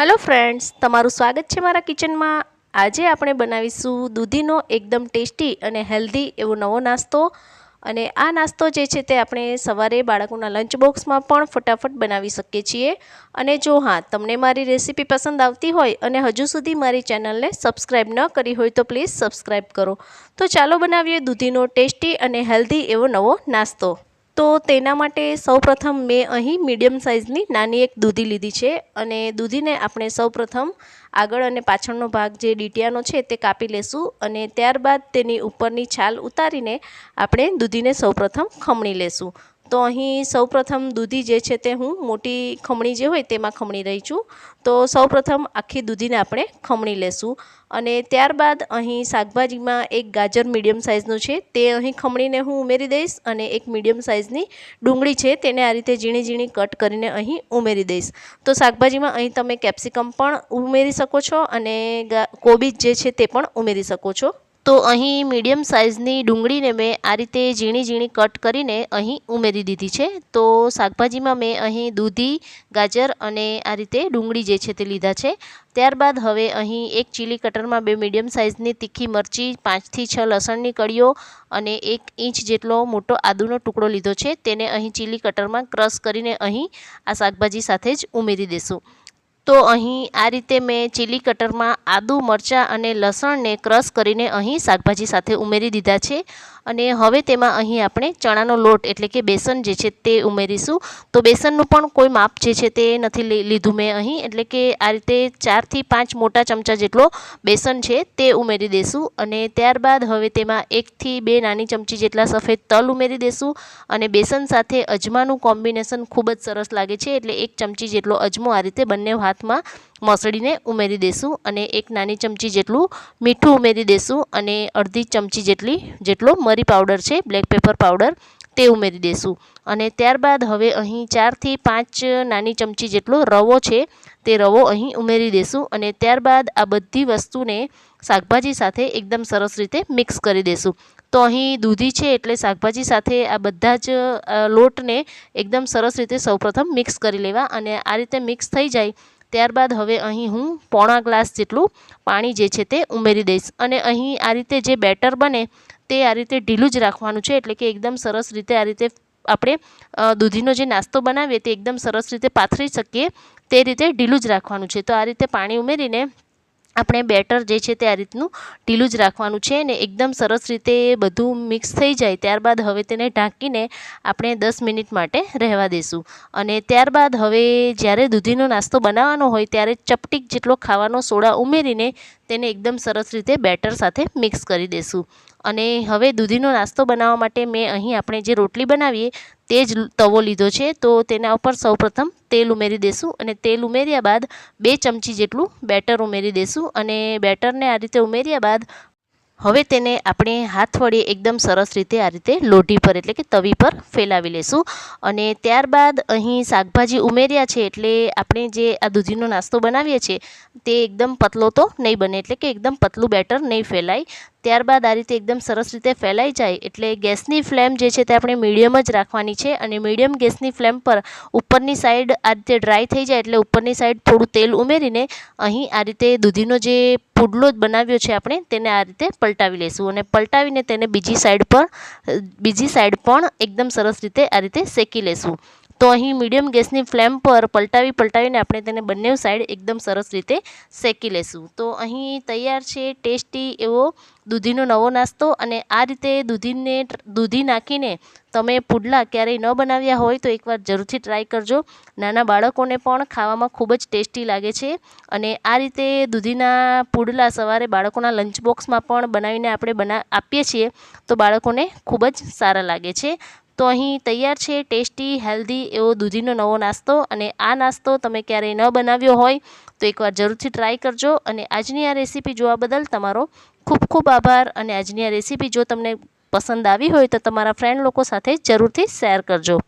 Hello friends તમારું સ્વાગત છે મારા કિચનમાં આજે આપણે બનાવીશું દૂધીનો એકદમ ટેસ્ટી અને હેલ્ધી એવો નવો નાસ્તો. અને આ નાસ્તો જે છે તે આપણે સવારે બાળકોના લંચ બોક્સમાં પણ ફટાફટ બનાવી શકીએ છીએ. અને જો હા, તમને મારી રેસીપી પસંદ આવતી હોય અને હજુ સુધી મારી ચેનલને સબસ્ક્રાઈબ ન કરી હોય તો પ્લીઝ સબસ્ક્રાઈબ કરો. તો ચાલો બનાવીએ દૂધીનો ટેસ્ટી અને હેલ્ધી એવો નવો નાસ્તો. તો તેના માટે સૌપ્રથમ મેં અહીં મીડિયમ સાઇઝની નાની એક દૂધી લીધી છે અને દૂધીને આપણે સૌપ્રથમ આગળ અને પાછળનો ભાગ જે ડીટિયાનો છે તે કાપી લેશું અને ત્યારબાદ તેની ઉપરની છાલ ઉતારીને આપણે દૂધીને સૌપ્રથમ ખમણી લેશું. તો અહીં સૌપ્રથમ દૂધી જે છે તે હું મોટી ખમણી જે હોય તેમાં ખમણી રહી છું. તો સૌપ્રથમ આખી દૂધીને આપણે ખમણી લેશું. અને ત્યારબાદ અહીં શાકભાજીમાં એક ગાજર મીડિયમ સાઇઝનું છે તે અહીં ખમણીને હું ઉમેરી દઈશ અને એક મીડિયમ સાઇઝની ડુંગળી છે તેને આ રીતે ઝીણી ઝીણી કટ કરીને અહીં ઉમેરી દઈશ. તો શાકભાજીમાં અહીં તમે કેપ્સિકમ પણ ઉમેરી શકો છો અને કોબીજ જે છે તે પણ ઉમેરી શકો છો. તો અહીં મીડિયમ સાઇઝની ડુંગળીને મેં આ રીતે ઝીણી ઝીણી કટ કરીને અહીં ઉમેરી દીધી છે. તો શાકભાજીમાં મેં અહીં દૂધી, ગાજર અને આ રીતે ડુંગળી જે છે તે લીધા છે. ત્યારબાદ હવે અહીં એક ચીલી કટરમાં બે મીડિયમ સાઇઝની તીખી મરચી, પાંચથી છ લસણની કળીઓ અને એક ઇંચ જેટલો મોટો આદુનો ટુકડો લીધો છે. તેને અહીં ચીલી કટરમાં ક્રશ કરીને અહીં આ શાકભાજી સાથે જ ઉમેરી દેશું. તો અહીં આ રીતે મેં ચીલી કટરમાં આદુ, મરચાં અને લસણને ક્રશ કરીને અહીં શાકભાજી સાથે ઉમેરી દીધા છે. અને હવે તેમાં અહીં આપણે ચણાનો લોટ એટલે કે બેસન જે છે તે ઉમેરીશું. તો બેસનનું પણ કોઈ માપ જે છે તે નથી લીધું મેં અહીં. એટલે કે આ રીતે ચારથી પાંચ મોટા ચમચા જેટલો બેસન છે તે ઉમેરી દઈશું અને ત્યારબાદ હવે તેમાં એકથી બે નાની ચમચી જેટલા સફેદ તલ ઉમેરી દઈશું અને બેસન સાથે અજમાનું કોમ્બિનેશન ખૂબ જ સરસ લાગે છે. એટલે એક ચમચી જેટલો અજમો આ રીતે બંને હાથમાં મસળીને ઉમેરી દઈશું અને એક નાની ચમચી જેટલું મીઠું ઉમેરી દઈશું અને અડધી ચમચી જેટલી, જેટલો મરી મરી પાવડર છે, બ્લેક પેપર પાવડર, તે ઉમેરી દઈશું અને ત્યારબાદ હવે અહીં ચારથી પાંચ નાની ચમચી જેટલો રવો છે, તે રવો અહીં ઉમેરી દઈશું અને ત્યારબાદ આ બધી વસ્તુને શાકભાજી સાથે એકદમ સરસ રીતે મિક્સ કરી દઈશું તો અહીં દૂધી છે એટલે શાકભાજી સાથે આ બધા જ લોટને એકદમ સરસ રીતે સૌપ્રથમ મિક્સ કરી લેવા અને આ રીતે મિક્સ થઈ જાય ત્યારબાદ હવે અહીં હું પોણા ગ્લાસ જેટલું પાણી જે છે તે ઉમેરી દઈશ. અને અહીં આ રીતે જે બેટર બને તે આ રીતે ઢીલું જ રાખવાનું છે, એટલે કે એકદમ સરસ રીતે આ રીતે આપણે દૂધીનો જે નાસ્તો બનાવીએ તે એકદમ સરસ રીતે પાથરી શકીએ તે રીતે ઢીલું જ રાખવાનું છે. તો આ રીતે પાણી ઉમેરીને આપણે બેટર જે છે તે આ રીતનું ઢીલું જ રાખવાનું છે ને એકદમ સરસ રીતે બધું મિક્સ થઈ જાય ત્યારબાદ હવે તેને ઢાંકીને આપણે દસ મિનિટ માટે રહેવા દઈશું અને ત્યારબાદ હવે જ્યારે દૂધીનો નાસ્તો બનાવવાનો હોય ત્યારે ચપટીક જેટલો ખાવાનો સોડા ઉમેરીને તેને એકદમ સરસ રીતે બેટર સાથે મિક્સ કરી દઈશું અને હવે દૂધીનો નાસ્તો બનાવવા માટે મેં અહીં આપણે જે રોટલી બનાવીએ તે જ તવો લીધો છે. તો તેના ઉપર સૌપ્રથમ તેલ ઉમેરી દઈશું અને તેલ ઉમેર્યા બાદ બે ચમચી જેટલું બેટર ઉમેરી દઈશું અને બેટરને આ રીતે ઉમેર્યા બાદ હવે તેને આપણે હાથ વડે એકદમ સરસ રીતે આ રીતે લોઢી પર એટલે કે તવી પર ફેલાવી લેશું. અને ત્યારબાદ અહીં શાકભાજી ઉમેર્યા છે એટલે આપણે જે આ દૂધીનો નાસ્તો બનાવીએ છીએ તે એકદમ પતલો તો નહીં બને એટલે કે એકદમ પતલું બેટર નહીં ફેલાય. ત્યારબાદ આ રીતે એકદમ સરસ રીતે ફેલાઈ જાય એટલે ગેસની ફ્લેમ જે છે તે આપણે મીડિયમ જ રાખવાની છે અને મીડિયમ ગેસની ફ્લેમ પર ઉપરની સાઈડ આ રીતે ડ્રાય થઈ જાય એટલે ઉપરની સાઈડ થોડું તેલ ઉમેરીને અહીં આ રીતે દૂધીનો જે પુડલો જ બનાવ્યો છે આપણે તેને આ રીતે પલટાવી લઈશું અને પલટાવીને તેને બીજી સાઈડ પર, બીજી સાઈડ પણ એકદમ સરસ રીતે આ રીતે શેકી લઈશું તો અહીં મીડિયમ ગેસની ફ્લેમ પર પલટાવી પલટાવીને આપણે તેને બંને સાઈડ એકદમ સરસ રીતે શેકી લઈશું તો અહીં તૈયાર છે ટેસ્ટી એવો દૂધીનો નવો નાસ્તો અને આ રીતે દૂધીને દૂધી નાખીને તમે પુડલા ક્યારેય ન બનાવ્યા હોય તો એકવાર જરૂરથી ટ્રાય કરજો. નાના બાળકોને પણ ખાવામાં ખૂબ જ ટેસ્ટી લાગે છે અને આ રીતે દૂધીના પુડલા સવારે બાળકોના લંચ બોક્સમાં પણ બનાવીને આપણે બના, આપીએ છીએ તો બાળકોને ખૂબ જ સારા લાગે છે. તો અહીં તૈયાર છે, ટેસ્ટી, હેલ્ધી એવો દૂધીનો નવો નાસ્તો અને આ નાસ્તો તમે ક્યારેય ન બનાવ્યો હોય તો એકવાર જરૂરથી ટ્રાય કરજો અને આજની આ રેસીપી જોવા બદલ તમારો ખૂબ ખૂબ આભાર અને આજની આ રેસીપી જો તમને પસંદ આવી હોય તો તમારા ફ્રેન્ડ લોકો સાથે જરૂરથી શેર કરજો.